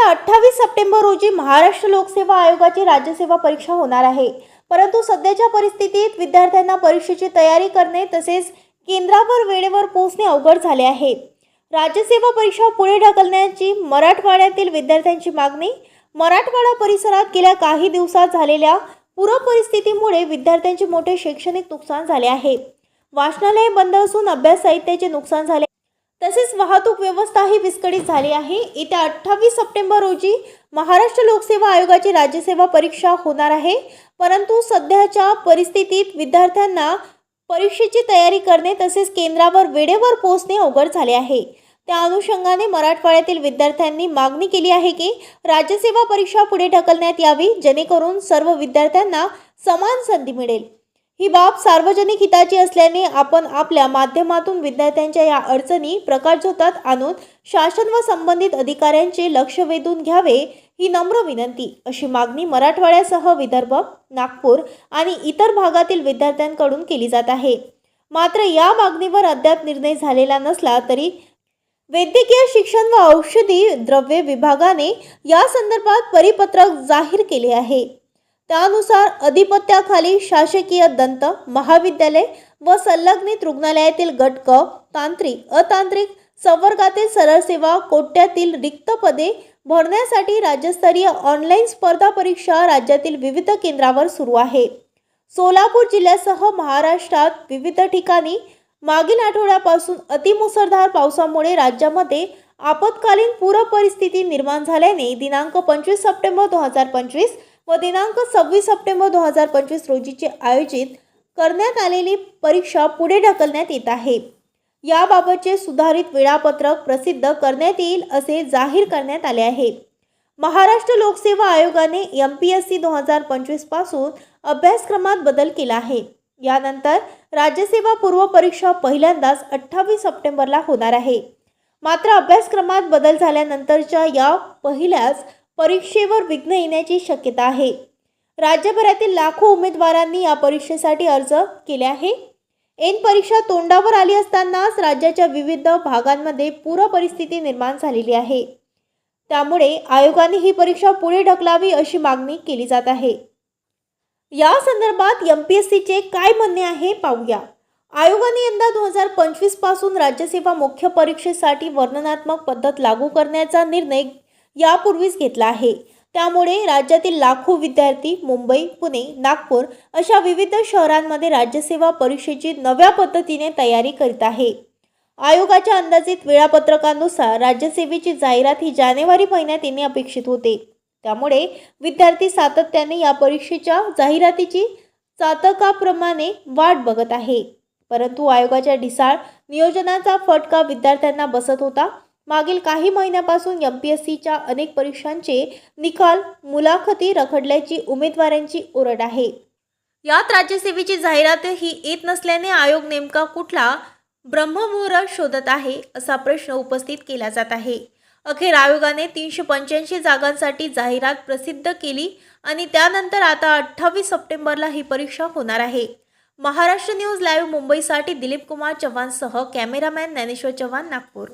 अठ्ठावीस सप्टेंबर रोजी महाराष्ट्र लोकसेवा आयोगाची राज्यसेवा परीक्षा होणार आहे. परंतु सध्याच्या परिस्थितीत विद्यार्थ्यांना परीक्षेची तयारी करणे तसेच केंद्रावर वेळेवर पोहोचणे अवघड झाले आहे. राज्यसेवा परीक्षा पुढे ढकलण्याची मराठवाड्यातील विद्यार्थ्यांची मागणी मराठवाडा परिसरात गेल्या काही दिवसात झालेल्या पूर परिस्थितीमुळे विद्यार्थ्यांचे मोठे शैक्षणिक नुकसान झाले आहे. वाचनालय बंद असून अभ्यास साहित्याचे नुकसान झाले तसेच वाहतूक व्यवस्थाही विस्कळीत झाली आहे. येत्या अठ्ठावीस सप्टेंबर रोजी महाराष्ट्र लोकसेवा आयोगाची राज्यसेवा परीक्षा होणार आहे. परंतु सध्याच्या परिस्थितीत विद्यार्थ्यांना परीक्षेची तयारी करणे तसेच केंद्रावर वेळेवर पोहोचणे अवघड झाले आहे. त्या अनुषंगाने मराठवाड्यातील विद्यार्थ्यांनी मागणी केली आहे की राज्यसेवा परीक्षा पुढे ढकलण्यात यावी जेणेकरून सर्व विद्यार्थ्यांना समान संधी मिळेल. ही बाब सार्वजनिक हिताची असल्याने आपण आपल्या माध्यमातून विद्यार्थ्यांच्या या अडचणी प्रकाशझोतात आणून शासन व संबंधित अधिकाऱ्यांचे लक्ष वेधून घ्यावे ही नम्र विनंती. अशी मागणी मराठवाड्यासह विदर्भ नागपूर आणि इतर भागातील विद्यार्थ्यांकडून केली जात आहे. मात्र या मागणीवर अद्याप निर्णय झालेला नसला तरी वैद्यकीय शिक्षण व औषधी द्रव्ये विभागाने या संदर्भात परिपत्रक जाहीर केले आहे. त्यानुसार अधिपत्याखाली शासकीय दंत महाविद्यालय व संलग्नित रुग्णालयातील घटक तांत्रिक अतांत्रिक संवर्गातील सरळ सेवा कोट्यातील रिक्त पदे भरण्यासाठी राज्यस्तरीय ऑनलाईन स्पर्धा परीक्षा राज्यातील विविध केंद्रावर सुरू आहे. सोलापूर जिल्ह्यासह महाराष्ट्रात विविध ठिकाणी मागील आठवड्यापासून अतिमुसळधार पावसामुळे राज्यामध्ये आपत्कालीन पूर परिस्थिती निर्माण झाल्याने दिनांक पंचवीस सप्टेंबर दोन हजार पंचवीस व दिनांक सव्वीस सप्टेंबर दोन हजार पंचवीस रोजीचे आयोजित करण्यात आलेली परीक्षा पुढे ढकलण्यात येत आहे. याबाबतचे सुधारित वेळापत्रक प्रसिद्ध करण्यात येईल असे जाहीर करण्यात आले आहे. महाराष्ट्र लोकसेवा आयोगाने एम पी एस सी दोन हजार पंचवीसपासून अभ्यासक्रमात बदल केला आहे. यानंतर राज्यसेवा पूर्व परीक्षा पहिल्यांदाच अठ्ठावीस सप्टेंबरला होणार आहे. मात्र अभ्यासक्रमात बदल झाल्यानंतरच्या या पहिल्याच परीक्षेवर विघ्न येण्याची शक्यता आहे. राज्यभरातील लाखो उमेदवारांनी या परीक्षेसाठी अर्ज केले आहे. एन परीक्षा तोंडावर आली असतानाच राज्याच्या विविध भागांमध्ये पूर परिस्थिती निर्माण झालेली आहे. त्यामुळे आयोगाने ही परीक्षा पुढे ढकलावी अशी मागणी केली जात आहे. या संदर्भात एम पी एस सीचे काय म्हणणे आहे पाहूया. आयोगाने यंदा दोन हजार पंचवीसपासून राज्यसेवा मुख्य परीक्षेसाठी वर्णनात्मक पद्धत लागू करण्याचा निर्णय यापूर्वीच घेतला आहे. त्यामुळे राज्यातील लाखो विद्यार्थी मुंबई पुणे नागपूर अशा विविध शहरांमध्ये राज्यसेवा परीक्षेची नव्या पद्धतीने तयारी करीत आहे. आयोगाच्या अंदाजित वेळापत्रकानुसार राज्यसेवेची जाहिरात ही जानेवारी महिन्यात येणे अपेक्षित होते. त्यामुळे विद्यार्थी सातत्याने या परीक्षेच्या जाहिरातीची चातकाप्रमाणे वाट बघत आहे. परंतु आयोगाच्या ढिसाळ नियोजनाचा फटका विद्यार्थ्यांना बसत होता. मागील काही महिन्यापासून एम पी एस सीच्या अनेक परीक्षांचे निकाल मुलाखती रखडल्याची उमेदवारांची ओरड आहे. यात राज्यसेवेची जाहिरात ही येत नसल्याने आयोग नेमका कुठला ब्रह्ममुहूर्त शोधत आहे असा प्रश्न उपस्थित केला जात आहे. अखेर आयोगाने तीनशे पंच्याऐंशी जागांसाठी जाहिरात प्रसिद्ध केली आणि त्यानंतर आता अठ्ठावीस सप्टेंबरला ही परीक्षा होणार आहे. महाराष्ट्र न्यूज लाईव्ह मुंबईसाठी दिलीप कुमार चव्हाणसह कॅमेरामॅन ज्ञानेश्वर चव्हाण नागपूर.